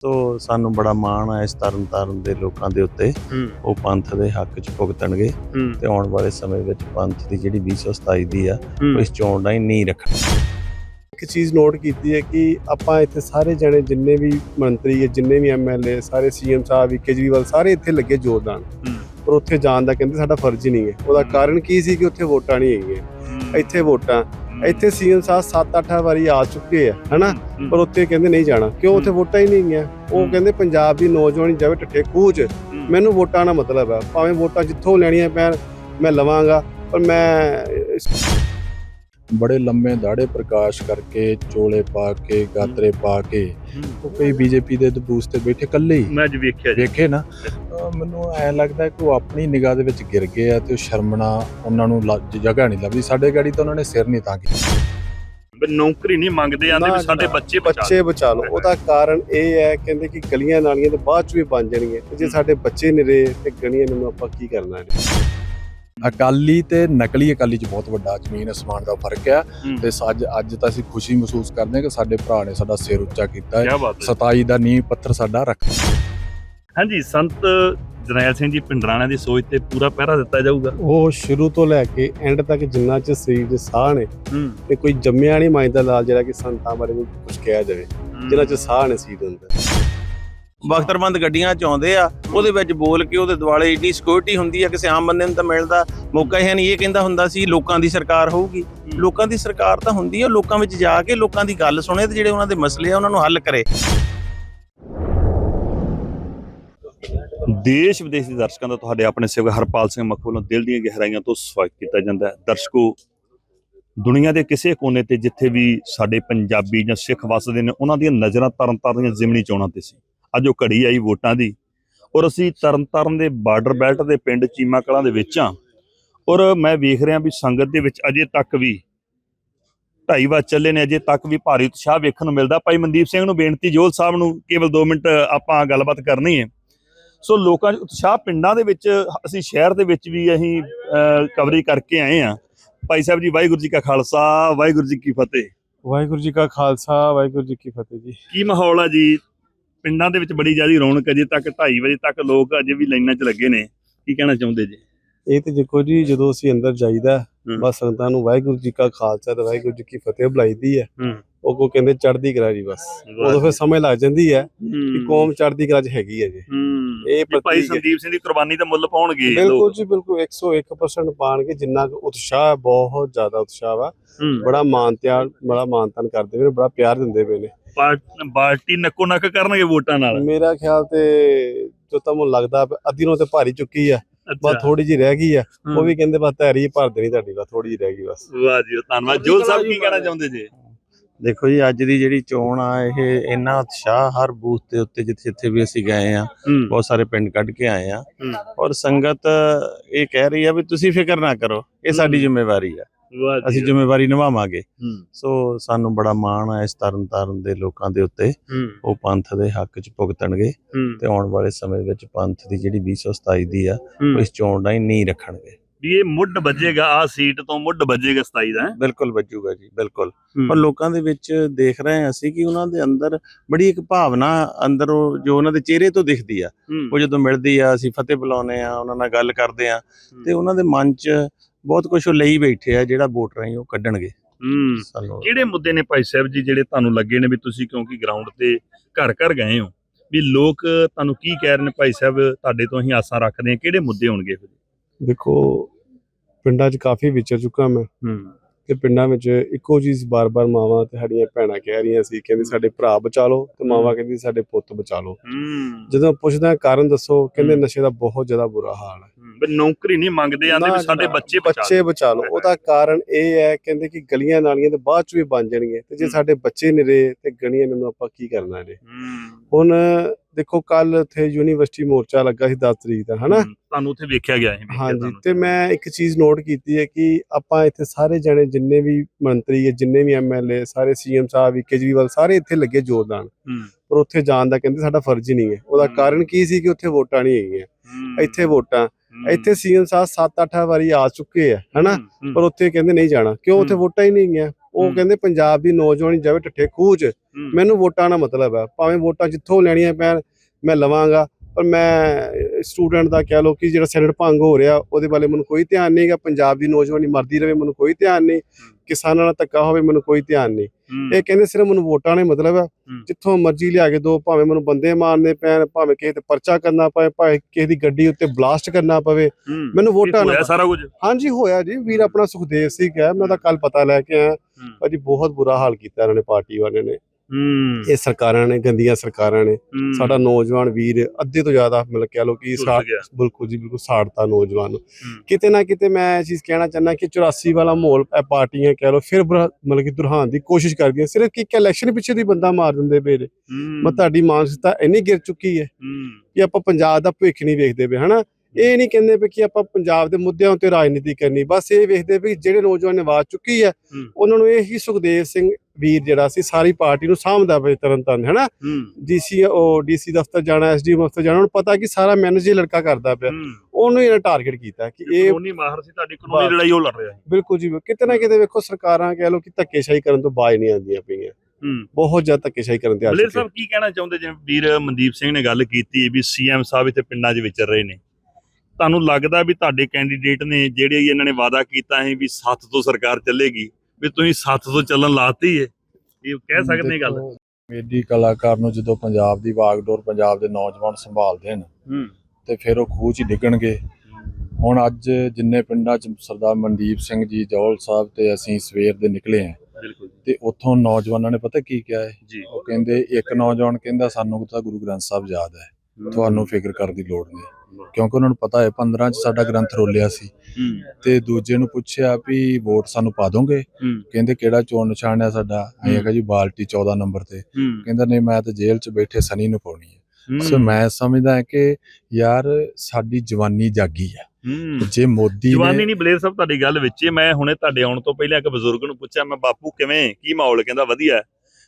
ਤੋ ਸਾਨੂੰ ਬੜਾ ਮਾਣ ਹੈ ਇਸ ਤਰਨ ਤਾਰਨ ਦੇ ਲੋਕਾਂ ਦੇ ਉੱਤੇ। ਹੂੰ। ਉਹ ਪੰਥ ਦੇ ਹੱਕ 'ਚ ਭੁਗਤਣਗੇ ਹੂੰ। ਤੇ ਆਉਣ ਵਾਲੇ ਸਮੇਂ ਵਿੱਚ ਪੰਥ ਦੀ ਜਿਹੜੀ 227 ਦੀ ਆ ਹੂੰ। ਉਹ ਇਸ ਚੋਣ ਰਾਹੀਂ ਨਹੀਂ ਰੱਖਣੀ। ਇੱਕ ਚੀਜ਼ ਨੋਟ ਕੀਤੀ ਹੈ ਕਿ ਆਪਾਂ ਇੱਥੇ ਸਾਰੇ ਜਣੇ ਜਿੰਨੇ ਵੀ ਮੰਤਰੀ ਹੈ ਜਿੰਨੇ ਵੀ ਐਮਐਲਏ ਸਾਰੇ ਸੀਐਮ ਸਾਹਿਬ ਵੀ ਕੇਜਰੀਵਾਲ ਸਾਰੇ ਇੱਥੇ ਲੱਗੇ ਜ਼ੋਰਦਾਰ ਹੂੰ। ਪਰ ਉੱਥੇ ਜਾਣ ਦਾ ਕਹਿੰਦੇ ਸਾਡਾ ਫਰਜ਼ ਹੀ ਨਹੀਂ ਹੈ। ਉਹਦਾ ਹੂੰ। ਕਾਰਨ ਕੀ ਸੀ ਕਿ ਉੱਥੇ ਵੋਟਾਂ ਨਹੀਂ ਹੈਗੀਆਂ। ਇੱਥੇ ਵੋਟਾਂ ਇੱਥੇ ਸੀਐਮ ਸਾਹਿਬ 7-8 ਵਾਰੀ ਆ ਚੁੱਕੇ ਆ ਹਨਾ? ਪਰ ਉੱਥੇ ਕਹਿੰਦੇ ਨਹੀਂ ਜਾਣਾ ਕਿਉਂ ਉੱਥੇ। ਵੋਟਾਂ ਹੀ ਨਹੀਂ ਹੈਗੀਆਂ ਉਹ। ਕਹਿੰਦੇ ਪੰਜਾਬ ਦੀ ਨੌਜਵਾਨੀ ਜਾਵੇ ਟੱਠੇ ਖੂਹ 'ਚ। ਮੈਨੂੰ ਵੋਟਾਂ ਦਾ ਮਤਲਬ ਹੈ ਭਾਵੇਂ ਵੋਟਾਂ ਜਿੱਥੋਂ ਲੈਣੀਆਂ ਪੈਣ ਮੈਂ ਲਵਾਂਗਾ ਪਰ ਮੈਂ ਬੜੇ ਲੰਮੇ ਦਾੜੇ ਪ੍ਰਕਾਸ਼ ਕਰਕੇ ਚੋਲੇ ਪਾ ਕੇ ਗਾਤਰੇ ਪਾ ਕੇ ਉਹ ਕਈ ਬੀਜੇਪੀ ਦੇ ਦਬੂਸ ਤੇ ਬੈਠੇ ਇਕੱਲੇ ਹੀ। ਮੈਂ ਅੱਜ ਵੇਖਿਆ ਜੀ। ਵੇਖੇ ਨਾ? ਮੈਨੂੰ ਐ ਲੱਗਦਾ ਕਿ ਉਹ ਆਪਣੀ ਨਿਗਾਹ ਦੇ ਵਿੱਚ ਗਿਰ ਗਏ ਆ ਤੇ ਉਹ ਸ਼ਰਮਣਾ ਉਹਨਾਂ ਨੂੰ ਜਗ੍ਹਾ ਨਹੀਂ ਲੱਭਦੀ। ਸਾਡੇ ਗਾੜੀ ਤਾਂ ਉਹਨਾਂ ਨੇ ਸਿਰ ਨਹੀਂ ਤਾਂ ਕੀਤਾ। ਵੀ ਨੌਕਰੀ ਨਹੀਂ ਮੰਗਦੇ ਆਂਦੇ ਨਾ, ਵੀ ਸਾਡੇ ਨਾ, ਬੱਚੇ ਬਚਾ ਬੱਚੇ ਬਚਾ ਲਓ। ਉਹਦਾ ਕਾਰਨ ਇਹ ਹੈ ਕਹਿੰਦੇ ਕਿ ਗਲੀਆਂ ਨਾਲੀਆਂ ਤੇ ਬਾਅਦ ਚ ਵੀ ਬਣ ਜਾਣਗੀਆਂ। ਤੇ ਜੇ। ਸਾਡੇ ਬੱਚੇ ਨਹੀਂ ਰਹੇ ਤੇ ਗਲੀਆਂ ਨੂੰ ਆਪਾਂ ਕੀ ਕਰਨਾ ਹੈ? ਅਕਾਲੀ ਤੇ ਨਕਲੀ ਅਕਾਲੀ 'ਚ ਬਹੁਤ ਵੱਡਾ ਜ਼ਮੀਨ ਅਸਮਾਨ ਦਾ ਫ਼ਰਕ ਆ ਹੂੰ। ਤੇ ਅੱਜ ਅੱਜ ਤਾਂ ਅਸੀਂ ਖੁਸ਼ੀ ਮਹਿਸੂਸ ਕਰਦੇ ਹਾਂ ਕਿ ਸਾਡੇ ਭਰਾ ਨੇ ਸਾਡਾ ਸਿਰ ਉੱਚਾ ਕੀਤਾ ਹੈ। ਕੀ ਬਾਤ ਹੈ 27 ਦਾ ਨੀਂਹ ਪੱਥਰ ਸਾਡਾ ਰੱਖ ਹਾਂਜੀ ਸੰਤ ਜਰਨੈਲ ਸਿੰਘ ਜੀ ਪਿੰਡਰਾਣਾ ਦੀ ਸੋਚ ਤੇ ਪੂਰਾ ਪਹਿਰਾ ਦਿੱਤਾ ਜਾਊਗਾ। ਉਹ ਸ਼ੁਰੂ ਤੋਂ ਲੈ ਕੇ ਐਂਡ ਤੱਕ ਜਿੰਨਾ ਚ ਸਰੀਰ ਦੇ ਸਾਹ ਨੇ ਤੇ ਕੋਈ ਜੰਮਿਆ ਨਹੀਂ ਮਾਇਦਾ ਲਾਲ ਜਿਹੜਾ ਕਿ ਸੰਤਾਂ ਬਾਰੇ ਕੁਝ ਕਿਹਾ ਜਾਵੇ ਜਿੰਨਾ ਚ ਸਾਹ ਨੇ ਸਰੀਰ ਦੇ ਅੰਦਰ। ਬਖਤਰਬੰਦ ਗੱਡੀਆਂ ਚ ਆਉਂਦੇ ਆ ਉਹਦੇ ਵਿੱਚ ਬੋਲ ਕੇ ਉਹਦੇ ਦੁਆਲੇ ਏਡੀ ਸਿਕਿਉਰਿਟੀ ਹੁੰਦੀ ਆ ਕਿਸੇ ਆਮ ਬੰਦੇ ਨੂੰ ਤਾਂ ਮਿਲਦਾ ਮੌਕਾ ਹੈ ਨਹੀਂ ਇਹ ਕਹਿੰਦਾ ਹੁੰਦਾ ਸੀ ਲੋਕਾਂ ਦੀ ਸਰਕਾਰ ਹੋਊਗੀ। ਲੋਕਾਂ ਦੀ ਸਰਕਾਰ ਤਾਂ ਹੁੰਦੀ ਆ ਲੋਕਾਂ ਵਿੱਚ ਜਾ ਕੇ ਲੋਕਾਂ ਦੀ ਗੱਲ ਸੁਣੇ ਤੇ ਜਿਹੜੇ ਉਹਨਾਂ ਦੇ ਮਸਲੇ ਆ ਉਹਨਾਂ ਨੂੰ ਹੱਲ ਕਰੇ। ਦੇਸ਼ ਵਿਦੇਸ਼ ਦੇ ਦਰਸ਼ਕਾਂ ਦਾ ਤੁਹਾਡੇ ਆਪਣੇ ਸੇਵਕ ਹਰਪਾਲ ਸਿੰਘ ਮੱਖ ਵੱਲੋਂ ਦਿਲ ਦੀਆਂ ਗਹਿਰਾਈਆਂ ਤੋਂ ਸਵਾਗਤ ਕੀਤਾ ਜਾਂਦਾ ਹੈ। ਦਰਸ਼ਕੋ, ਦੁਨੀਆ ਦੇ ਕਿਸੇ ਕੋਨੇ ਤੇ ਜਿੱਥੇ ਵੀ ਸਾਡੇ ਪੰਜਾਬੀ ਜਾਂ ਸਿੱਖ ਵਸਦੇ ਨੇ, ਉਹਨਾਂ ਦੀਆਂ ਨਜ਼ਰਾਂ ਤਰਨਤਾਰਨ ਦੀਆਂ ਜ਼ਿਮਨੀ ਚੋਣਾਂ ਤੇ ਸੀ। ਅੱਜ ਉਹ ਘੜੀ ਆਈ ਵੋਟਾਂ ਦੀ ਔਰ ਅਸੀਂ ਤਰਨਤਾਰਨ ਦੇ ਬਾਰਡਰ ਬੈਲਟ ਦੇ ਪਿੰਡ ਚੀਮਾ ਕਲਾਂ ਦੇ ਵਿੱਚ ਆ ਔਰ ਮੈਂ ਵੇਖ ਰਿਹਾ ਵੀ ਸੰਗਤ ਦੇ ਵਿੱਚ ਅਜੇ ਤੱਕ ਵੀ ਢਾਈ ਵਾਰ ਚੱਲੇ ਨੇ, ਅਜੇ ਤੱਕ ਵੀ ਭਾਰੀ ਉਤਸ਼ਾਹ ਵੇਖਣ ਨੂੰ ਮਿਲਦਾ। ਭਾਈ ਮਨਦੀਪ ਸਿੰਘ ਨੂੰ ਬੇਨਤੀ, ਜੋਲ ਸਾਹਿਬ ਨੂੰ ਕੇਵਲ 2 ਮਿੰਟ ਆਪਾਂ ਗੱਲਬਾਤ ਕਰਨੀ ਹੈ। ਸੋ ਲੋਕਾਂ 'ਚ ਉਤਸ਼ਾਹ ਪਿੰਡਾਂ ਦੇ ਵਿੱਚ ਅਸੀਂ ਸ਼ਹਿਰ ਦੇ ਵਿੱਚ ਵੀ ਅਸੀਂ ਕਵਰੀ ਕਰਕੇ ਆਏ ਆ ਭਾਈ ਸਾਹਿਬ ਜੀ ਵਾਹਿਗੁਰੂ ਜੀ ਕਾ ਖਾਲਸਾ ਵਾਹਿਗੁਰੂ ਜੀ ਕੀ ਫਤਿਹ। ਵਾਹਿਗੁਰੂ ਜੀ ਕਾ ਖਾਲਸਾ ਵਾਹਿਗੁਰੂ ਜੀ ਕੀ ਫਤਿਹ ਜੀ। ਕੀ ਮਾਹੌਲ ਆ ਜੀ? ਪਿੰਡਾਂ ਦੇ ਵਿੱਚ ਬੜੀ ਜ਼ਿਆਦਾ ਰੌਣਕ ਅਜੇ ਤੱਕ 2:30 ਵਜੇ ਤੱਕ ਲੋਕ ਅਜੇ ਵੀ ਲਾਈਨਾਂ 'ਚ ਲੱਗੇ ਨੇ। ਕੀ ਕਹਿਣਾ ਚਾਹੁੰਦੇ ਜੀ? ਇਹ ਤੇ ਦੇਖੋ ਜੀ ਜਦੋਂ ਅਸੀਂ ਅੰਦਰ ਜਾਈਦਾ। ਬਸ ਸੰਤਾਂ ਨੂੰ ਵਾਹਿਗੁਰੂ ਜੀ ਕਾ ਖਾਲਸਾ ਤੇ ਵਾਹਿਗੁਰੂ ਜੀ ਕੀ ਫਤਿਹ ਬੁਲਾਈਦੀ ਹੂੰ। ਉਹ ਕੋ ਕਹਿੰਦੇ ਚੜ੍ਹਦੀ ਕਲਾ ਜੀ ਬਸ। ਉਦੋਂ ਫਿਰ ਸਮਝ ਲੱਗ ਜਾਂਦੀ ਹੈ ਕਿ ਕੌਮ ਚੜ੍ਹਦੀ ਕਲਾ 'ਚ ਹੈਗੀ ਹੈ ਜੀ। ਇਹ ਭਾਈ। ਸੰਦੀਪ ਸਿੰਘ ਦੀ ਕੁਰਬਾਨੀ ਦਾ ਮੁੱਲ ਪਾਉਣਗੇ ਬਿਲਕੁਲ ਲੋਕ ਜੀ ਬਿਲਕੁਲ। 101% ਪਾਣਗੇ ਜਿੰਨਾ ਕੁ ਉਤਸ਼ਾਹ ਹੈ ਬਹੁਤ ਜ਼ਿਆਦਾ ਉਤਸ਼ਾਹ ਵਾ। ਬੜਾ ਮਾਨਤਿਆਰ ਬੜਾ ਮਾਨਤਾਨ ਕਰਦੇ ਨੇ ਬੜਾ ਪਿਆਰ ਦਿੰਦੇ ਪਏ ਨੇ। ਪਾਰਟ- ਨੱਕੋ ਨੱਕ ਕਰਨਗੇ ਵੋਟਾਂ ਨਾਲ। ਮੇਰਾ ਖਿਆਲ ਤੇ ਜੋ ਤੁਹਾਨੂੰ ਲੱਗਦਾ ਪਿਆ, ਅੱਧੀ ਨੂੰ ਤੇ ਭਾਰੀ ਚੁੱਕੀ ਆ। ਬਸ ਥੋੜੀ ਜੀ ਰਹਿ ਗਈ ਆ। ਉਹ ਵੀ ਕਹਿੰਦੇ ਬਸ ਧੈਰੀ ਭਰ ਦੇਣੀ ਤੁਹਾਡੀ ਬਸ ਥੋੜੀ ਜੀ ਰਹਿ ਗਈ ਬਸ। ਵਾਹ ਜੀ ਧੰਨਵਾਦ। ਜੋਲ ਸਾਹਿਬ ਕੀ ਕਹਿਣਾ ਚਾਹੁੰਦੇ ਜੀ? ਦੇਖੋ ਜੀ ਅੱਜ ਦੀ ਜਿਹੜੀ ਚੋਣ ਆ ਇਹ ਇੰਨਾ ਉਤਸ਼ਾਹ ਹਰ ਬੂਥ ਦੇ ਉੱਤੇ ਜਿੱਥੇ ਜਿੱਥੇ ਵੀ ਅਸੀਂ ਗਏ ਆ ਬਹੁਤ ਸਾਰੇ ਪਿੰਡ ਕੱਢ ਕੇ ਆਏ ਆ। ਔਰ ਸੰਗਤ ਇਹ ਕਹਿ ਰਹੀ ਆ ਵੀ ਤੁਸੀਂ ਫਿਕਰ ਨਾ ਕਰੋ ਇਹ ਸਾਡੀ। ਜ਼ਿੰਮੇਵਾਰੀ ਆ। ਅਸੀਂ ਜ਼ਿੰਮੇਵਾਰੀ ਨਿਭਾਵਾਂਗੇ। ਸੋ ਸਾਨੂੰ ਬੜਾ ਮਾਣ ਹੈ ਇਸ ਤਰਨ ਤਾਰਨ ਦੇ ਲੋਕਾਂ ਦੇ ਉੱਤੇ। ਉਹ ਪੰਥ ਦੇ ਹੱਕ 'ਚ ਭੁਗਤਣਗੇ ਤੇ ਆਉਣ ਵਾਲੇ ਸਮੇਂ ਵਿੱਚ ਪੰਥ ਦੀ ਜਿਹੜੀ 227 ਦੀ ਆ। ਉਹ ਇਸ ਚੋਣ ਰਾਹੀਂ ਨਹੀਂ ਰੱਖਣਗੇ। ਵੀ ਇਹ ਮੁੱਢ ਵੱਜੇਗਾ ਆ ਸੀਟ ਤੋਂ ਮੁੱਢ ਵੱਜੇਗਾ 27 ਦਾ? ਬਿਲਕੁਲ ਵੱਜੂਗਾ ਜੀ ਬਿਲਕੁਲ। ਪਰ ਲੋਕਾਂ ਦੇ ਵਿੱਚ ਦੇਖ ਰਹੇ ਹਾਂ ਅਸੀਂ ਕਿ ਉਹਨਾਂ ਦੇ ਅੰਦਰ ਬੜੀ ਇੱਕ ਭਾਵਨਾ ਅੰਦਰ ਉਹ ਜੋ ਉਹਨਾਂ ਦੇ ਚਿਹਰੇ ਤੋਂ ਦਿਖਦੀ ਆ। ਉਹ ਜਦੋਂ ਮਿਲਦੀ ਆ ਅਸੀਂ ਫਤਿਹ ਬੁਲਾਉਂਦੇ ਆ ਉਹਨਾਂ ਨਾਲ ਗੱਲ ਕਰਦੇ ਆ ਤੇ ਉਹਨਾਂ ਦੇ ਮਨ 'ਚ ਬਹੁਤ ਕੁਝ ਉਹ ਲਈ ਬੈਠੇ ਆ ਜਿਹੜਾ ਵੋਟ ਰਾਹੀਂ ਉਹ ਕੱਢਣਗੇ। ਹੂੰ। ਕਿਹੜੇ ਮੁੱਦੇ ਨੇ ਭਾਈ ਸਾਹਿਬ ਜੀ ਜਿਹੜੇ ਤੁਹਾਨੂੰ ਲੱਗੇ ਨੇ ਵੀ ਤੁਸੀਂ ਕਿਉਂਕਿ ਗਰਾਊਂਡ ਤੇ ਘਰ ਘਰ ਗਏ ਹੋ? ਵੀ ਲੋਕ ਤੁਹਾਨੂੰ ਕੀ ਕਹਿ ਰਹੇ ਨੇ? ਭਾਈ ਸਾਹਿਬ ਤੁਹਾਡੇ ਤੋਂ ਅਸੀਂ ਆਸਾਂ ਰੱਖਦੇ ਹਾਂ ਕਿਹੜੇ ਮੁੱਦੇ ਹੋਣਗੇ ਜਿਹੇ? ਦੇਖੋ ਪਿੰਡਾਂ 'ਚ ਕਾਫੀ ਵਿਚਰ ਚੁੱਕਾ ਮੈਂ ਹੂੰ। ਤੇ ਪਿੰਡਾਂ ਵਿੱਚ ਇੱਕੋ ਚੀਜ਼ ਬਾਰ-ਬਾਰ ਮਾਵਾਂ ਤੇ ਸਾਡੀਆਂ ਭੈਣਾਂ ਕਹਿ ਰਹੀਆਂ ਸੀ ਕਹਿੰਦੇ ਸਾਡੇ ਭਰਾ ਬਚਾ ਲਓ ਤੇ ਮਾਵਾਂ ਕਹਿੰਦੀ ਸਾਡੇ ਪੁੱਤ ਬਚਾ ਲਓ। ਹੂੰ। ਜਦੋਂ ਪੁੱਛਦਾ ਕਾਰਨ ਦੱਸੋ ਕਹਿੰਦੇ। ਨਸ਼ੇ ਦਾ ਬਹੁਤ ਜ਼ਿਆਦਾ ਬੁਰਾ ਹਾਲ ਹੈ। ਨੌਕਰੀ ਨਹੀਂ ਮੰਗਦੇ ਆਂਦੇ ਵੀ ਸਾਡੇ ਬੱਚੇ ਬਚਾ ਬੱਚੇ ਬਚਾ ਲਓ। ਉਹਦਾ ਕਾਰਨ ਇਹ ਹੈ ਕਹਿੰਦੇ ਕਿ ਗਲੀਆਂ ਨਾਲੀਆਂ ਤੇ ਬਾਅਦ ਚ ਵੀ ਬਣ ਜਾਣਗੀਆਂ ਤੇ ਜੇ ਹੂੰ। ਸਾਡੇ ਬੱਚੇ ਨਹੀਂ ਰਹੇ ਤੇ ਗਲੀਆਂ ਨੂੰ ਆਪਾਂ ਕੀ ਕਰਨਾ ਨੇ ਹੂੰ। ਹੁਣ ਦੇਖੋ ਕੱਲ ਉੱਥੇ ਯੂਨੀਵਰਸਿਟੀ ਮੋਰਚਾ ਲੱਗਾ ਸੀ 10 ਤਰੀਕ ਦਾ ਹਨਾ? ਹੂੰ, ਤੁਹਾਨੂੰ ਉੱਥੇ ਵੇਖਿਆ ਗਿਆ ਸੀ ਵੇਖਿਆ ਹਾਂਜੀ। ਤੇ ਮੈਂ ਇੱਕ ਚੀਜ਼ ਨੋਟ ਕੀਤੀ ਹੈ ਕਿ ਆਪਾਂ ਇੱਥੇ ਸਾਰੇ ਜਣੇ ਜਿੰਨੇ ਵੀ ਮੰਤਰੀ ਹੈ ਜਿੰਨੇ ਵੀ ਐਮਐਲਏ ਸਾਰੇ ਸੀਐਮ ਸਾਹਿਬ ਵੀ ਕੇਜਰੀਵਾਲ ਸਾਰੇ ਇੱਥੇ ਲੱਗੇ ਜ਼ੋਰਦਾਰ ਹੂੰ। ਪਰ ਉੱਥੇ ਜਾਣ ਦਾ ਕਹਿੰਦੇ ਸਾਡਾ ਫਰਜ਼ ਹੀ ਨਹੀਂ ਹੈ। ਉਹਦਾ ਹੂੰ। ਕਾਰਨ ਕੀ ਸੀ ਕਿ ਉੱਥੇ ਵੋਟਾਂ ਨਹੀਂ ਹੈਗੀਆਂ। ਹੂੰ, ਇੱਥੇ ਵੋਟਾਂ ਹੂੰ, ਇੱਥੇ ਸੀਐਮ ਸਾਹਿਬ 7-8 ਵਾਰੀ ਆ ਚੁੱਕੇ ਆ ਹਨਾ? ਪਰ ਉੱਥੇ ਕਹਿੰਦੇ ਨਹੀਂ ਜਾਣਾ। ਕਿਉਂ ਉੱਥੇ। ਵੋਟਾਂ ਹੀ ਨਹੀਂ ਹੈਗੀਆਂ ਉਹ। ਕਹਿੰਦੇ ਪੰਜਾਬ ਦੀ ਨੌਜਵਾਨੀ ਜਾਵੇ ਠੱਠੇ ਖੂਹ 'ਚ ਹੂੰ। ਮੈਨੂੰ ਵੋਟਾਂ ਨਾਲ ਮਤਲਬ ਹੈ ਭਾਵੇਂ ਵੋਟਾਂ ਜਿੱਥੋਂ ਲੈਣੀਆਂ ਪੈਣ ਮੈਂ ਲਵਾਂਗਾ ਪਰ ਮੈਂ ਸਟੂਡੈਂਟ ਦਾ ਕਹਿ ਲਓ ਕਿ ਜਿਹੜਾ ਸੈਨੇਟ ਭੰਗ ਹੋ ਰਿਹਾ ਉਹਦੇ ਬਾਰੇ ਮੈਨੂੰ ਕੋਈ ਧਿਆਨ ਨਹੀਂਗਾ ਪੰਜਾਬ ਦੀ ਨੌਜਵਾਨੀ ਮਰਦੀ ਰਵੇ ਮੈਨੂੰ ਕੋਈ ਧਿਆਨ ਨਹੀਂ। ਕਿਸਾਨਾਂ ਨਾਲ ਧੱਕਾ ਹੋਵੇ ਮੈਨੂੰ ਕੋਈ ਧਿਆਨ ਨਹੀਂ। ਇਹ ਕਹਿੰਦੇ ਸਿਰਫ ਮੈਨੂੰ ਵੋਟਾਂ ਨੇ ਮਤਲਬ ਹੈ। ਜਿੱਥੋਂ ਮਰਜ਼ੀ ਲਿਆ ਕੇ ਦੋ ਭਾਵੇਂ ਮੈਨੂੰ ਬੰਦੇ ਮਾਰਨੇ ਪੈਣ ਭਾਵੇਂ ਕਿਸੇ ਤੇ ਪਰਚਾ ਕਰਨਾ ਪਏ ਭਾਵੇਂ ਕਿਸੇ ਦੀ ਗੱਡੀ ਉੱਤੇ ਬਲਾਸਟ ਕਰਨਾ ਪਵੇ। ਮੈਨੂੰ ਵੋਟਾਂ ਹੋਇਆ ਸਾਰਾ ਕੁਝ? ਹਾਂਜੀ ਹੋਇਆ ਜੀ। ਵੀਰ ਆਪਣਾ ਸੁਖਦੇਵ ਸਿੰਘ ਹੈ ਮੈਂ ਤਾਂ ਕੱਲ ਪਤਾ ਲੈ ਕੇ ਆਇਆ। ਭਾਜੀ ਬਹੁਤ ਬੁਰਾ ਹਾਲ ਕੀਤਾ ਇਹਨਾਂ ਨੇ ਪਾਰਟੀ ਵਾਲਿਆਂ ਨੇ। ਹੂੰ ਇਹ ਸਰਕਾਰਾਂ ਨੇ ਗੰਦੀਆਂ ਸਰਕਾਰਾਂ ਨੇ। ਸਾਡਾ ਨੌਜਵਾਨ ਵੀਰ ਅੱਧੇ ਤੋਂ ਜ਼ਿਆਦਾ ਮਤਲਬ ਕਹਿ ਲਓ ਕਿ। ਬਿਲਕੁਲ ਜੀ ਬਿਲਕੁਲ ਸਾੜਤਾ ਨੌਜਵਾਨ ਕਿਤੇ ਨਾ ਕਿਤੇ ਮੈਂ ਇਹ ਚੀਜ਼ ਕਹਿਣਾ ਚਾਹੁੰਦਾ ਕਿ 84 ਵਾਲਾ ਮਾਹੌਲ ਪਾਰਟੀਆਂ ਕਹਿ ਲਓ ਫਿਰ ਮਤਲਬ ਕਿ ਦੁਰਹਾਨ ਦੀ ਕੋਸ਼ਿਸ਼ ਕਰਦੀਆਂ ਸਿਰਫ ਕਿ ਇਲੈਕਸ਼ਨ ਪਿੱਛੇ ਦੀ ਬੰਦਾ ਮਾਰ ਦਿੰਦੇ ਪਏ ਨੇ। ਮੈਂ ਤੁਹਾਡੀ ਮਾਨਸਿਕਤਾ ਇੰਨੀ ਗਿਰ ਚੁੱਕੀ ਹੈ ਹੂੰ। ਕਿ ਆਪਾਂ ਪੰਜਾਬ ਦਾ ਭਵਿੱਖ ਨਹੀਂ ਵੇਖਦੇ ਪਏ ਹਨਾ ਇਹ ਨਹੀਂ ਕਹਿੰਦੇ ਪਏ ਕਿ ਆਪਾਂ ਪੰਜਾਬ ਦੇ ਮੁੱਦਿਆਂ ਉੱਤੇ ਰਾਜਨੀਤੀ ਕਰਨੀ ਬਸ ਇਹ ਵੇਖਦੇ ਵੀ ਜਿਹੜੇ ਨੌਜਵਾਨ ਨੇ ਆਵਾਜ਼ ਚੁੱਕੀ ਹੈ ਹੂੰ। ਉਹਨਾਂ ਨੂੰ ਇਹ ਹੀ ਸੁਖਦੇਵ ਸਿੰਘ ਵੀਰ ਜਿਹੜਾ ਸੀ ਸਾਰੀ ਪਾਰਟੀ ਨੂੰ ਸਾਂਭਦਾ ਪਏ ਤਰਨ ਤਾਰਨ ਹੈਨਾ ਹੂੰ। ਡੀਸੀ ਉਹ ਡੀਸੀ ਦਫ਼ਤਰ ਜਾਣਾ ਐਸਡੀ ਦਫ਼ਤਰ ਜਾਣਾ ਉਹਨੂੰ ਪਤਾ ਕਿ ਸਾਰਾ ਮੈਨੇਜ ਹੀ ਲੜਕਾ ਕਰਦਾ ਪਿਆ ਹੂੰ। ਉਹਨੂੰ ਇਹਨਾਂ ਟਾਰਗੇਟ ਕੀਤਾ ਕਿ ਇਹ ਕਾਨੂੰਨੀ ਮਾਹਰ ਸੀ ਤੁਹਾਡੀ ਕਾਨੂੰਨੀ। ਲੜਾਈ ਉਹ ਲੜ ਰਿਹਾ ਸੀ ਬਿਲਕੁਲ ਜੀ ਕਿਤੇ ਨਾ ਕਿਤੇ ਵੇਖੋ ਸਰਕਾਰਾਂ ਕਹਿ ਲਓ ਕਿ ਧੱਕੇਸ਼ਾਹੀ ਕਰਨ ਤੋਂ ਬਾਜ ਨਹੀਂ ਆਉਂਦੀਆਂ ਪਈਆਂ ਹੂੰ ਬਹੁਤ ਜ਼ਿਆਦਾ ਧੱਕੇਸ਼ਾਹੀ ਕਰਨ ਤੇ ਆ ਬਲੇਰ ਚੁੱਕੇ ਸਾਹਿਬ ਕੀ ਕਹਿਣਾ ਚਾਹੁੰਦੇ ਜਿਵੇਂ ਵੀਰ ਮਨਦੀਪ ਸਿੰਘ ਨੇ ਗੱਲ ਕੀਤੀ ਵੀ ਸੀਐਮ ਸਾਹਿਬ ਇੱਥੇ ਪਿੰਡਾਂ 'ਚ ਵਿਚਰ ਰਹੇ ਨੇ ਤੁਹਾਨੂੰ ਲੱਗਦਾ ਵੀ ਤੁਹਾਡੇ ਕੈਂਡੀਡੇਟ ਨੇ ਜਿਹੜੇ ਇਹਨਾਂ ਨੇ ਵਾਅਦਾ ਕੀਤਾ ਹੈ ਵੀ ਸੱਤ ਤੋਂ ਸਰਕਾਰ ਚੱਲੇਗੀ ਵੀ ਤੁਸੀਂ ਸੱਤ ਤੋਂ ਚੱਲਣ ਲਾਤੀ ਹੈ ਇਹ ਕਹਿ ਸਕਦੇ ਗੱਲ? ਮੇਡੀ ਕਲਾਕਾਰ ਨੂੰ ਜਦੋਂ ਪੰਜਾਬ ਦੀ ਵਾਗਡੋਰ ਪੰਜਾਬ ਦੇ ਨੌਜਵਾਨ ਸੰਭਾਲਦੇ ਨੇ ਹੂੰ। ਤੇ ਫਿਰ ਉਹ ਖੂਹ 'ਚ ਹੀ ਡਿੱਗਣਗੇ। ਹੁਣ ਅੱਜ ਜਿੰਨੇ ਪਿੰਡਾਂ 'ਚ ਸਰਦਾਰ ਮਨਦੀਪ ਸਿੰਘ ਜੀ ਜੌਲ ਸਾਹਿਬ ਤੇ ਅਸੀਂ ਸਵੇਰ ਦੇ ਨਿਕਲੇ ਆਂ ਤੇ ਉੱਥੋਂ ਨੌਜਵਾਨਾਂ ਨੇ ਪਤਾ ਕੀ ਕਿਹਾ ਹੈ ਉਹ ਕਹਿੰਦੇ ਇੱਕ ਨੌਜਵਾਨ ਕਹਿੰਦਾ ਸਾਨੂੰ ਤਾਂ ਗੁਰੂ ਗ੍ਰੰਥ ਸਾਹਿਬ ਯਾਦ ਹੈ। ਤੁਹਾਨੂੰ ਫਿਕਰ ਕਰਨ ਦੀ ਲੋੜ ਨਹੀਂ। ਕਿਉਂਕਿ ਉਹਨਾਂ ਨੂੰ ਪਤਾ ਹੈ 15 ਚ ਸਾਡਾ ਗ੍ਰੰਥ ਰੋਲਿਆ ਸੀ। ਤੇ ਦੂਜੇ ਨੂੰ ਪੁੱਛਿਆ ਵੀ ਵੋਟ ਸਾਨੂੰ ਪਾ ਦੋਗੇ? ਕਹਿੰਦੇ ਕਿਹੜਾ ਚੋਣ ਨਿਸ਼ਾਨ ਹੈ ਸਾਡਾ? ਅਸੀਂ। ਕਿਹਾ ਜੀ ਬਾਲਟੀ 14 ਨੰਬਰ ਤੇ। ਕਹਿੰਦਾ ਨਹੀਂ ਮੈਂ ਤਾਂ ਜੇਲ੍ਹ 'ਚ ਬੈਠੇ ਸਨੀ ਨੂੰ ਪਾਉਣੀ ਹੈ। ਸੋ। ਮੈਂ ਸਮਝਦਾ ਹਾਂ ਕਿ ਯਾਰ ਸਾਡੀ ਜਵਾਨੀ ਜਾਗੀ ਹੈ। ਜੇ ਮੋਦੀ ਜਵਾਨੀ ਨਹੀਂ ਬਲੇਰ ਸਾਹਿਬ ਤੁਹਾਡੀ ਗੱਲ ਵਿੱਚ ਹੀ ਮੈਂ ਹੁਣੇ ਤੁਹਾਡੇ ਆਉਣ ਤੋਂ ਪਹਿਲਾਂ ਇੱਕ ਬਜ਼ੁਰਗ ਨੂੰ ਪੁੱਛਿਆ ਮੈਂ ਬਾਪੂ ਕਿਵੇਂ ਕੀ ਮਾਹੌਲ ਕਹਿੰਦਾ ਵਧੀਆ।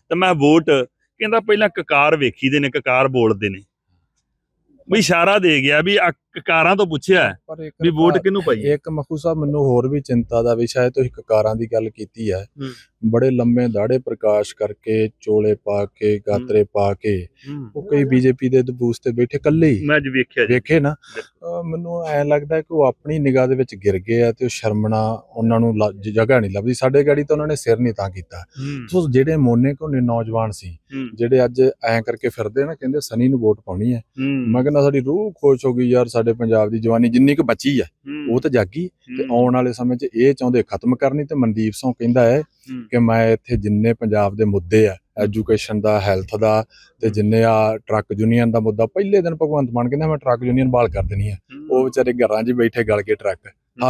ਤੇ ਮੈਂ ਵੋਟ ਕਹਿੰਦਾ ਪਹਿਲਾਂ ਕਕਾਰ ਵੇਖੀਦੇ ਨੇ ਕਕਾਰ ਬੋਲਦੇ ਨੇ। ਵੀ ਇਸ਼ਾਰਾ ਦੇ ਗਿਆ ਵੀ ਕਕਾਰਾਂ ਤੋਂ ਪੁੱਛਿਆ ਹੈ ਪਰ ਇੱਕ ਵੀ ਵੋਟ ਕਿਹਨੂੰ ਪਾਈ ਇੱਕ ਮਖੂ ਸਾਹਿਬ ਮੈਨੂੰ ਹੋਰ ਵੀ ਚਿੰਤਾ ਦਾ ਵਿਸ਼ਾ ਹੈ ਤੁਸੀਂ ਕਕਾਰਾਂ ਦੀ ਗੱਲ ਕੀਤੀ ਹੈ। ਬੜੇ ਲੰਮੇ ਦਾੜੇ ਪ੍ਰਕਾਸ਼ ਕਰਕੇ ਚੋਲੇ ਪਾ ਕੇ ਗਾਤਰੇ ਪਾ ਕੇ ਉਹ ਕਈ ਬੀਜੇਪੀ ਦੇ ਦਬੂਸ ਤੇ ਬੈਠੇ ਇਕੱਲੇ ਹੀ। ਮੈਂ ਅੱਜ ਵੇਖਿਆ ਵੇਖੇ ਨਾ। ਮੈਨੂੰ ਐ ਲੱਗਦਾ ਕਿ ਉਹ ਆਪਣੀ ਨਿਗਾਹ ਦੇ ਵਿੱਚ ਗਿਰ ਗਏ ਆ ਤੇ ਉਹ ਸ਼ਰਮਣਾ ਉਹਨਾਂ ਨੂੰ ਜਗ੍ਹਾ ਨਹੀਂ ਲੱਭਦੀ। ਸਾਡੇ ਗਾੜੀ ਤਾਂ ਉਹਨਾਂ ਨੇ ਸਿਰ ਨਹੀਂ ਤਾਂ ਕੀਤਾ। ਸੋ ਜਿਹੜੇ ਮੋਨੇ ਕੋਨੇ ਨੌਜਵਾਨ ਸੀ ਜਿਹੜੇ ਅੱਜ ਐ ਕਰਕੇ ਫਿਰਦੇ ਨਾ ਕਹਿੰਦੇ ਸਨੀ ਨੂੰ ਵੋਟ ਪਾਉਣੀ ਹੈ। ਹੂੰ। ਮੈਂ ਕਹਿੰਦਾ ਸਾਡੀ ਰੂਹ ਖੁਸ਼ ਹੋ ਗਈ ਯਾਰ ਸਾਡੇ ਪੰਜਾਬ ਦੀ ਜਵਾਨੀ ਜਿੰਨੀ ਕੁ ਬਚੀ ਹੈ। ਉਹ ਤਾਂ ਜਾਗੀ। ਤੇ ਆਉਣ ਵਾਲੇ ਸਮੇਂ 'ਚ ਇਹ ਚਾਹੁੰਦੇ ਖਤਮ ਕਰਨੀ ਤੇ ਮਨਦੀਪ ਸਿੰਘ ਕਹਿੰਦਾ ਹੈ। ਕਿ ਮੈਂ ਇੱਥੇ ਜਿੰਨੇ ਪੰਜਾਬ ਦੇ ਮੁੱਦੇ ਆ ਐਜੂਕੇਸ਼ਨ ਦਾ ਹੈਲਥ ਦਾ ਤੇ ਜਿੰਨੇ ਆ ਟਰੱਕ ਯੂਨੀਅਨ ਦਾ ਮੁੱਦਾ ਪਹਿਲੇ ਦਿਨ ਭਗਵੰਤ ਮਾਨ ਕਹਿੰਦਾ ਮੈਂ ਟਰੱਕ ਯੂਨੀਅਨ ਬਾਲ ਕਰ ਦੇਣੀ ਹੈ। ਉਹ ਵਿਚਾਰੇ ਘਰਾਂ 'ਚ ਬੈਠੇ ਗਲ ਕੇ ਟਰੱਕ।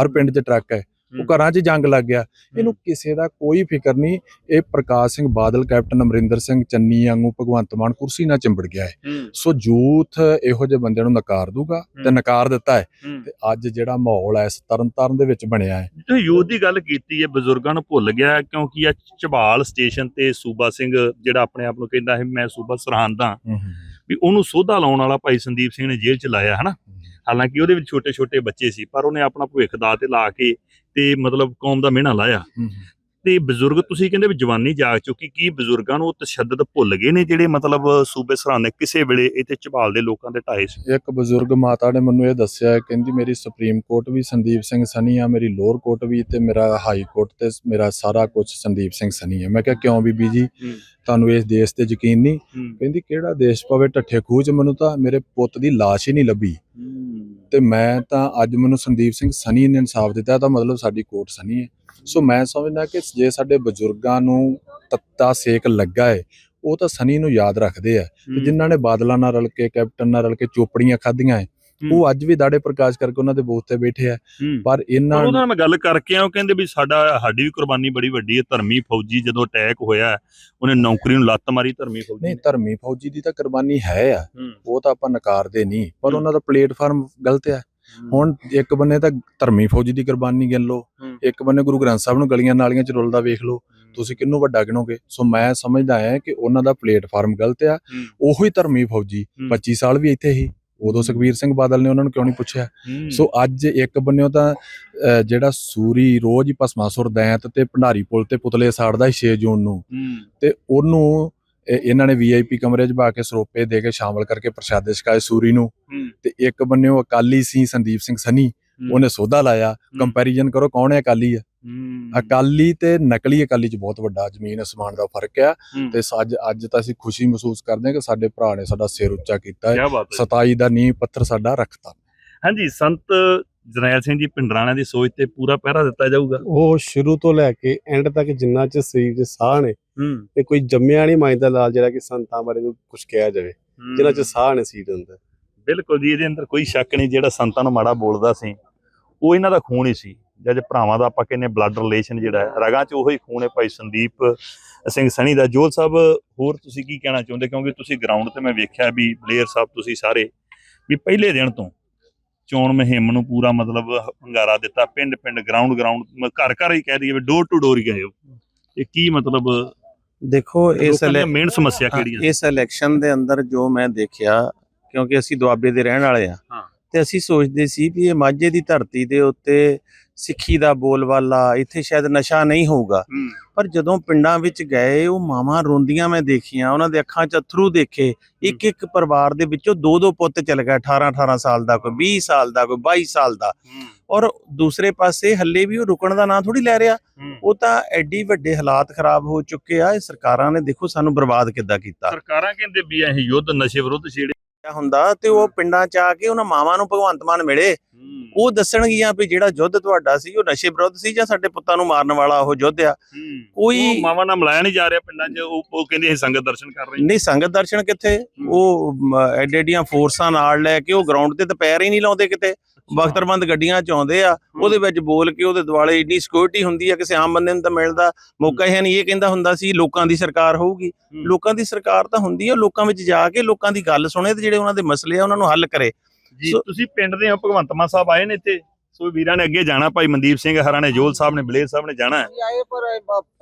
ਹਰ ਪਿੰਡ 'ਚ ਟਰੱਕ ਹੈ। ਉਹ। ਘਰਾਂ 'ਚ ਜੰਗ ਲੱਗ ਗਿਆ। ਇਹਨੂੰ ਕਿਸੇ ਦਾ ਕੋਈ ਫਿਕਰ ਨਹੀਂ। ਇਹ ਪ੍ਰਕਾਸ਼ ਸਿੰਘ ਬਾਦਲ ਕੈਪਟਨ ਅਮਰਿੰਦਰ ਸਿੰਘ ਚੰਨੀ ਵਾਂਗੂ ਭਗਵੰਤ ਮਾਨ ਕੁਰਸੀ ਨਾਲ ਚਿੰਬੜ ਗਿਆ ਹੈ। ਸੋ ਯੂਥ ਇਹੋ ਜਿਹੇ ਬੰਦਿਆਂ ਨੂੰ ਨਕਾਰ ਦੂਗਾ ਤੇ। ਨਕਾਰ ਦਿੱਤਾ ਹੈ। ਤੇ ਅੱਜ ਜਿਹੜਾ ਮਾਹੌਲ ਹੈ ਇਸ ਤਰਨਤਾਰਨ ਦੇ ਵਿੱਚ ਬਣਿਆ ਹੈ। ਤੁਸੀਂ ਯੂਥ ਦੀ ਗੱਲ ਕੀਤੀ ਹੈ ਬਜ਼ੁਰਗਾਂ ਨੂੰ ਭੁੱਲ ਗਿਆ ਕਿਉਂਕਿ ਆ ਝਬਾਲ ਸਟੇਸ਼ਨ ਤੇ ਸੂਬਾ ਸਿੰਘ ਜਿਹੜਾ ਆਪਣੇ ਆਪ ਨੂੰ ਕਹਿੰਦਾ ਹੈ ਮੈਂ ਸੂਬਾ ਸਰਹੰਦ ਵੀ ਉਹਨੂੰ ਸੋਧਾ ਲਾਉਣ ਵਾਲਾ ਭਾਈ ਸੰਦੀਪ ਸਿੰਘ ਨੇ ਜੇਲ੍ਹ ਚ ਲਾਇਆ ਹਨਾ? ਹਾਲਾਂਕਿ ਉਹਦੇ ਵਿੱਚ ਛੋਟੇ ਛੋਟੇ ਬੱਚੇ ਸੀ ਪਰ ਉਹਨੇ ਆਪਣਾ ਭਵਿੱਖ ਦਾ ਤੇ ਲਾ ਕੇ ਤੇ ਮਤਲਬ ਕੌਮ ਦਾ ਮਿਹਣਾ ਲਾਇਆ। ਤੇ ਬਜ਼ੁਰਗ ਤੁਸੀਂ ਕਹਿੰਦੇ ਵੀ ਜਵਾਨੀ ਜਾਗ ਚੁੱਕੀ ਕੀ ਬਜ਼ੁਰਗਾਂ ਨੂੰ ਉਹ ਤਸ਼ੱਦਦ ਭੁੱਲ ਗਏ ਨੇ ਜਿਹੜੇ ਮਤਲਬ ਸੂਬੇ ਨੇ ਕਿਸੇ ਵੇਲੇ ਇੱਥੇ ਝਬਾਲ ਦੇ ਲੋਕਾਂ ਦੇ ਢਾਏ ਸੀ? ਇੱਕ ਬਜ਼ੁਰਗ ਮਾਤਾ ਨੇ ਮੈਨੂੰ ਇਹ ਦੱਸਿਆ ਕਹਿੰਦੀ ਮੇਰੀ ਸੁਪਰੀਮ ਕੋਰਟ ਵੀ ਸੰਦੀਪ ਸਿੰਘ ਸਨੀ ਆ ਮੇਰੀ ਲੋਅਰ ਕੋਰਟ ਵੀ ਤੇ ਮੇਰਾ ਹਾਈ ਕੋਰਟ ਤੇ ਮੇਰਾ ਸਾਰਾ ਕੁਝ ਸੰਦੀਪ ਸਿੰਘ ਸਨੀ ਹੈ ਮੈਂ ਕਿਹਾ ਕਿਉਂ ਬੀਬੀ ਜੀ। ਤੁਹਾਨੂੰ ਇਸ ਦੇਸ਼ ਤੇ ਯਕੀਨ ਨਹੀਂ? ਕਹਿੰਦੀ ਕਿਹੜਾ ਦੇਸ਼ ਪਵੇ ਖੂਹ 'ਚ ਮੈਨੂੰ ਤਾਂ ਮੇਰੇ ਪੁੱਤ ਦੀ ਲਾਸ਼ ਹੀ ਨਹੀਂ ਲੱਭੀ। ਤੇ ਮੈਂ ਤਾਂ ਅੱਜ ਮੈਨੂੰ ਸੰਦੀਪ ਸਿੰਘ ਸਨੀ ਨੇ ਇਨਸਾਫ ਦਿੱਤਾ ਤਾਂ ਮਤਲਬ ਸਾਡੀ ਕੋਰਟ ਸਨੀ ਹੈ। ਸੋ ਮੈਂ ਸਮਝਦਾ ਕਿ ਜੇ ਸਾਡੇ ਬਜ਼ੁਰਗਾਂ ਨੂੰ ਤੱਤਾ ਸੇਕ ਲੱਗਾ ਹੈ ਉਹ ਤਾਂ ਸਨੀ ਨੂੰ ਯਾਦ ਰੱਖਦੇ ਆ। ਤੇ ਜਿਨ੍ਹਾਂ ਨੇ ਬਾਦਲਾਂ ਨਾਲ ਰਲ ਕੇ ਕੈਪਟਨ ਨਾਲ ਰਲ ਕੇ ਚੋਪੜੀਆਂ ਖਾਧੀਆਂ ਹੈ ਉਹ ਅੱਜ ਵੀ ਦਾੜੇ ਪ੍ਰਕਾਸ਼ ਕਰਕੇ ਉਹਨਾਂ ਦੇ ਬੂਥ ਤੇ ਬੈਠੇ ਆ। ਪਰ ਇਹਨਾਂ ਉਹਦੇ ਨਾਲ ਮੈਂ ਗੱਲ ਕਰਕੇ ਆ ਉਹ ਕਹਿੰਦੇ ਵੀ ਸਾਡਾ ਸਾਡੀ ਵੀ ਕੁਰਬਾਨੀ ਬੜੀ ਵੱਡੀ ਹੈ ਧਰਮੀ ਫੌਜੀ ਜਦੋਂ ਅਟੈਕ ਹੋਇਆ ਉਹਨੇ ਨੌਕਰੀ ਨੂੰ ਲੱਤ ਮਾਰੀ ਧਰਮੀ ਫੌਜੀ ਨਹੀਂ ਧਰਮੀ ਫੌਜੀ ਦੀ ਤਾਂ ਕੁਰਬਾਨੀ ਹੈ ਆ। ਉਹ ਤਾਂ ਆਪਾਂ ਨਕਾਰਦੇ ਨਹੀਂ ਪਰ। ਉਹਨਾਂ ਦਾ ਪਲੇਟਫਾਰਮ ਗਲਤ ਹੈ। ਹੁਣ ਇੱਕ ਬੰਨੇ ਤਾਂ ਧਰਮੀ ਫੌਜੀ ਦੀ ਕੁਰਬਾਨੀ ਗਿਣ ਲਓ। ਇੱਕ ਬੰਨੇ ਗੁਰੂ ਗ੍ਰੰਥ ਸਾਹਿਬ ਨੂੰ ਗਲੀਆਂ ਨਾਲੀਆਂ ਚ ਰੁਲਦਾ ਵੇਖ ਲਓ ਤੁਸੀਂ ਕਿਹਨੂੰ ਵੱਡਾ ਗਿਣੋਗੇ? ਸੋ ਮੈਂ ਸਮਝਦਾ ਹਾਂ ਕਿ ਉਹਨਾਂ ਦਾ ਪਲੇਟਫਾਰਮ ਗਲਤ ਆ। ਉਹੀ ਧਰਮੀ ਫੌਜੀ ਹੂੰ। 25 ਸਾਲ ਵੀ ਇੱਥੇ ਹੀ। ਉਦੋਂ ਸੁਖਬੀਰ ਸਿੰਘ ਬਾਦਲ ਨੇ ਉਹਨਾਂ ਨੂੰ ਕਿਉਂ ਨਹੀਂ ਪੁੱਛਿਆ। ਸੋ ਅੱਜ ਇੱਕ ਬੰਨਿਓ ਤਾਂ ਜਿਹੜਾ ਸੂਰੀ ਰੋਜ਼ ਹੀ ਭਸਮਾਸੁਰ ਦੈਂਤ ਤੇ ਭੰਡਾਰੀ ਪੁਲ ਤੇ ਪੁਤਲੇ ਸਾੜਦਾ ਸੀ 6 ਜੂਨ ਨੂੰ। ਤੇ ਉਹਨੂੰ ਇਹ- ਇਹਨਾਂ ਨੇ ਵੀਆਈਪੀ ਕਮਰੇ 'ਚ ਬਾ ਕੇ ਸਰੋਪੇ ਦੇ ਕੇ ਸ਼ਾਮਲ ਕਰਕੇ ਪ੍ਰਸ਼ਾਦੇ ਛਕਾਏ ਸੂਰੀ ਨੂੰ। ਤੇ ਇੱਕ ਬੰਨਿਓ ਅਕਾਲੀ ਸੀ ਸੰਦੀਪ ਸਿੰਘ ਸਨੀ ਉਹਨੇ ਸੋਧਾ ਲਾਇਆ ਕੰਪੈਰੀਜ਼ਨ ਕਰੋ ਕੌਣ ਹੈ ਅਕਾਲੀ ਆ ਹੂੰ। ਅਕਾਲੀ ਤੇ ਨਕਲੀ ਅਕਾਲੀ 'ਚ ਬਹੁਤ ਵੱਡਾ ਜ਼ਮੀਨ ਅਸਮਾਨ ਦਾ ਫ਼ਰਕ ਆ ਹੂੰ। ਤੇ ਅੱਜ ਅੱਜ ਤਾਂ ਅਸੀਂ ਖੁਸ਼ੀ ਮਹਿਸੂਸ ਕਰਦੇ ਹਾਂ ਕਿ ਸਾਡੇ ਭਰਾ ਨੇ ਸਾਡਾ ਸਿਰ ਉੱਚਾ ਕੀਤਾ ਹੈ। ਕਿਆ ਬਾਤ ਹੈ 27 ਦਾ ਨੀਂਹ ਪੱਥਰ ਸਾਡਾ ਰੱਖਤਾ। ਹਾਂਜੀ ਸੰਤ ਜਰਨੈਲ ਸਿੰਘ ਜੀ ਪਿੰਡਰਾਣਾ ਦੀ ਸੋਚ ਤੇ ਪੂਰਾ ਪਹਿਰਾ ਦਿੱਤਾ ਜਾਊਗਾ। ਉਹ ਸ਼ੁਰੂ ਤੋਂ ਲੈ ਕੇ ਐਂਡ ਤੱਕ ਜਿੰਨਾ ਚ ਸਰੀਰ 'ਚ ਸਾਹ ਨੇ ਤੇ ਕੋਈ ਜੰਮਿਆ ਨਹੀਂ ਮਾਈਂਦਾ ਲਾਲ ਜਿਹੜਾ ਕਿ ਸੰਤਾਂ ਬਾਰੇ ਕੁਝ ਕਿਹਾ ਜਾਵੇ ਜਿਨ੍ਹਾਂ ਚ ਸਾਹ ਨੇ ਸੀਟ ਅੰਦਰ। ਬਿਲਕੁਲ ਜੀ ਇਹਦੇ ਅੰਦਰ ਕੋਈ ਸ਼ੱਕ ਨਹੀਂ ਜਿਹੜਾ ਸੰਤਾਂ ਨੂੰ ਮਾੜਾ ਬੋਲਦਾ ਸੀ ਉਹ ਇਹਨਾਂ ਦਾ ਖੂਨ ਹੀ ਸੀ। ਜਦ ਭਰਾਵਾਂ ਦਾ ਆਪਾਂ ਕਹਿੰਦੇ ਬਲੱਡ ਰਿਲੇਸ਼ਨ ਜਿਹੜਾ ਹੈ ਰਗਾਂ 'ਚ ਉਹੀ ਖੂਨ ਹੈ ਭਾਈ ਸੰਦੀਪ ਸਿੰਘ ਸਣੀ ਦਾ। ਜੋਲ ਸਾਹਿਬ ਹੋਰ ਤੁਸੀਂ ਕੀ ਕਹਿਣਾ ਚਾਹੁੰਦੇ? ਕਿਉਂਕਿ ਤੁਸੀਂ ਗਰਾਊਂਡ ਤੇ ਮੈਂ ਵੇਖਿਆ ਵੀ ਪਲੇਅਰ ਸਾਹਿਬ ਤੁਸੀਂ ਸਾਰੇ ਵੀ ਪਹਿਲੇ ਦਿਨ ਤੋਂ ਚੋਣ ਮੁਹਿੰਮ ਨੂੰ ਪੂਰਾ ਮਤਲਬ ਹੰਗਾਰਾ ਦਿੱਤਾ। ਪਿੰਡ ਪਿੰਡ ਗਰਾਊਂਡ ਗਰਾਊਂਡ ਘਰ ਘਰ ਹੀ ਕਹਿ ਦਈਏ ਵੀ ਡੋਰ ਟੂ ਡੋਰ ਹੀ ਗਏ ਹੋ। ਇਹ ਕੀ ਮਤਲਬ ਦੇਖੋ ਇਸ ਮੇਨ ਸਮੱਸਿਆ ਹਾਂ, ਕਿਹੜੀਆਂ? ਇਸ ਇਲੈਕਸ਼ਨ ਦੇ ਅੰਦਰ ਜੋ ਮੈਂ ਦੇਖਿਆ ਕਿਉਂਕਿ ਅਸੀਂ ਦੁਆਬੇ ਦੇ ਰਹਿਣ ਵਾਲੇ ਆ ਹਾਂ। ਤੇ ਅਸੀਂ ਸੋਚਦੇ ਸੀ ਵੀ ਇਹ ਮਾਝੇ ਦੀ ਧਰਤੀ ਦੇ ਉੱਤੇ ਸਿੱਖੀ ਦਾ ਬੋਲਵਾਲਾ ਇੱਥੇ ਸ਼ਾਇਦ ਨਸ਼ਾ ਨਹੀਂ ਹੋਊਗਾ। ਪਰ ਜਦੋਂ ਪਿੰਡਾਂ ਵਿੱਚ ਗਏ ਉਹ ਮਾਵਾਂ ਰੋਂਦੀਆਂ ਮੈਂ ਦੇਖੀਆਂ ਉਹਨਾਂ ਦੇ ਅੱਖਾਂ 'ਚ ਅਥਰੂ ਦੇਖੇ। ਇੱਕ ਇੱਕ ਪਰਿਵਾਰ ਦੇ ਵਿੱਚੋਂ ਦੋ ਦੋ ਪੁੱਤ ਚਲ ਗਏ 18 18 ਸਾਲ ਦਾ ਕੋਈ 20 ਸਾਲ ਦਾ ਕੋਈ 22 ਸਾਲ ਦਾ। ਔਰ ਦੂਸਰੇ ਪਾਸੇ ਹੱਲੇ ਵੀ ਉਹ ਰੁਕਣ ਦਾ ਨਾਂ ਥੋੜੀ ਲੈ ਰਿਹਾ। ਉਹ ਤਾਂ ਐਡੀ ਵੱਡੇ ਹਾਲਾਤ ਖਰਾਬ ਹੋ ਚੁੱਕੇ ਆ ਇਹ ਸਰਕਾਰਾਂ ਨੇ ਦੇਖੋ ਸਾਨੂੰ ਬਰਬਾਦ ਕਿੱਦਾਂ ਕੀਤਾ। ਸਰਕਾਰਾਂ ਕਹਿੰਦੇ ਵੀ ਇਹ ਯੁੱਧ ਨਸ਼ੇ ਵਿਰੁੱਧ ਛੇੜੇ। ਹੁੰਦਾ ਤੇ ਉਹ ਪਿੰਡਾਂ 'ਚ ਆ ਕੇ ਉਹਨਾਂ ਮਾਵਾਂ ਨੂੰ ਭਗਵੰਤ ਮਾਨ ਮਿਲੇ। ਉਹ ਦੱਸਣਗੀਆਂ ਵੀ ਜਿਹੜਾ ਯੁੱਧ ਤੁਹਾਡਾ ਸੀ ਉਹ ਨਸ਼ੇ ਵਿਰੁੱਧ ਸੀ ਜਾਂ ਸਾਡੇ ਪੁੱਤਾਂ ਨੂੰ ਮਾਰਨ ਵਾਲਾ ਉਹ ਯੁੱਧ ਆ? ਕੋਈ ਮਾਵਾਂ ਨਾਲ ਮਿਲਾਇਆ ਨਹੀਂ ਜਾ ਰਿਹਾ ਪਿੰਡਾਂ 'ਚ ਉਹ ਉਹ ਕਹਿੰਦੇ ਅਸੀਂ ਸੰਗਤ ਦਰਸ਼ਨ ਕਰ ਰਹੇ ਨਹੀਂ ਸੰਗਤ ਦਰਸ਼ਨ ਕਿੱਥੇ? ਉਹ ਮ, ਐਡੇ ਐਡੀਆਂ ਫੋਰਸਾਂ ਨਾਲ ਲੈ ਕੇ ਉਹ ਗਰਾਊਂਡ ਤੇ ਪੈਰ ਹੀ ਨਹੀਂ ਲਾਉਂਦੇ ਕਿਤੇ। ਬਖਤਰਬੰਦ ਗੱਡੀਆਂ ਚ ਆਉਂਦੇ ਆ ਉਹਦੇ ਵਿੱਚ ਬੋਲ ਕੇ ਉਹਦੇ ਦੁਆਲੇ ਇੰਨੀ ਸਿਕਿਉਰਿਟੀ ਹੁੰਦੀ ਆ ਕਿਸੇ ਆਮ ਬੰਦੇ ਨੂੰ ਤਾਂ ਮਿਲਦਾ ਮੌਕਾ ਹੀ ਨਹੀਂ ਇਹ ਕਹਿੰਦਾ ਹੁੰਦਾ ਸੀ ਲੋਕਾਂ ਦੀ ਸਰਕਾਰ ਹੋਊਗੀ। ਲੋਕਾਂ ਦੀ ਸਰਕਾਰ ਤਾਂ ਹੁੰਦੀ ਆ ਲੋਕਾਂ ਵਿੱਚ ਜਾ ਕੇ ਲੋਕਾਂ ਦੀ ਗੱਲ ਸੁਣੇ ਤੇ ਜਿਹੜੇ ਉਹਨਾਂ ਦੇ ਮਸਲੇ ਆ ਉਹਨਾਂ ਨੂੰ ਹੱਲ ਕਰੇ। ਜੀ ਸੋ- ਤੁਸੀਂ ਪਿੰਡ ਦੇ ਹੋ ਭਗਵੰਤ ਮਾਨ ਸਾਹਿਬ ਆਏ ਨੇ ਇੱਥੇ? ਸੋ ਵੀਰਾਂ ਨੇ ਅੱਗੇ ਜਾਣਾ ਭਾਈ ਮਨਦੀਪ ਸਿੰਘ ਹਰਾਂ ਨੇ ਜੋਲ ਸਾਹਿਬ ਨੇ ਬਲੇਰ ਸਾਹਿਬ ਨੇ ਜਾਣਾ ਹੈ। ਆਏ ਪਰ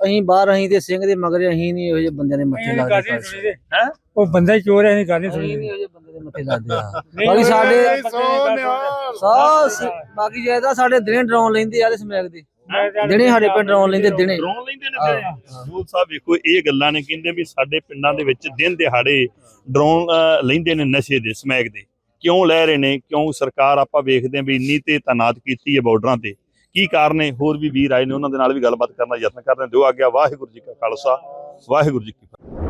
ਅਸੀਂ ਬਾਹਰ ਅਸੀਂ ਤੇ ਸਿੰਘ ਦੇ ਮਗਰ ਅਸੀਂ ਨਹੀਂ ਇਹੋ ਜਿਹੇ ਬੰਦਿਆਂ ਦੇ ਮੱਥੇ ਲੱਗਦੇ ਹੈਂ? ਉਹ ਬੰਦਾ ਹੀ ਚੋਰ ਹੈ ਨਹੀਂ ਗੱਲ ਨਹੀਂ ਸੁਣੀ ਨਹੀਂ ਇਹੋ ਜਿਹੇ ਬੰਦੇ ਦੇ ਮੱਥੇ ਲੱਗਦੇ ਆ। ਨਹੀਂ, ਬਾਕੀ ਸਾਡੇ। ਸਾਹ ਬਾਕੀ ਜਾਇਦਾ ਸਾਡੇ ਦਿਨੇ ਡਰਾਉਣ ਲੈਂਦੇ ਆ ਤੇ ਸਮੈਕ ਦੇ। ਦਿਨੇ ਸਾਡੇ ਪਿੰਡ ਡਰਾਉਣ ਲੈਂਦੇ ਦਿਨੇ। ਡਰੋਨ ਲੈਂਦੇ ਨੇ ਤੇ ਜੋਲ ਸਾਹਿਬ ਵੇਖੋ ਇਹ ਗੱਲਾਂ ਨੇ ਕਹਿੰਦੇ ਵੀ ਸਾਡੇ ਪਿੰਡਾਂ ਦੇ ਵਿੱਚ ਦਿਨ ਦਿਹਾੜੇ ਡਰੋਨ ਅਹ, ਲੈਂਦੇ ਨੇ ਨਸ਼ੇ ਦੇ ਸਮੈਕ ਦੇ। ਕਿਉਂ ਲੈ ਰਹੇ ਨੇ? ਕਿਉਂ ਸਰਕਾਰ ਆਪਾਂ ਵੇਖਦੇ ਹਾਂ ਵੀ ਇੰਨੀ ਤੇ ਤਾਨਾਤ ਕੀਤੀ ਹੈ ਬਾਰਡਰਾਂ ਤੇ? ਕੀ ਕਾਰਨ ਹੈ? ਹੋਰ ਵੀ ਵੀਰ ਆਏ ਨੇ, ਉਹਨਾਂ ਦੇ ਨਾਲ ਵੀ ਗੱਲਬਾਤ ਕਰਨ ਦਾ ਯਤਨ ਕਰਦੇ ਹਾਂ ਦਿਓ ਗਿਆ ਵਾਹਿਗੁਰੂ ਜੀ ਕਾ ਖਾਲਸਾ, ਵਾਹਿਗੁਰੂ ਜੀ ਕੀ ਫਤਿਹ।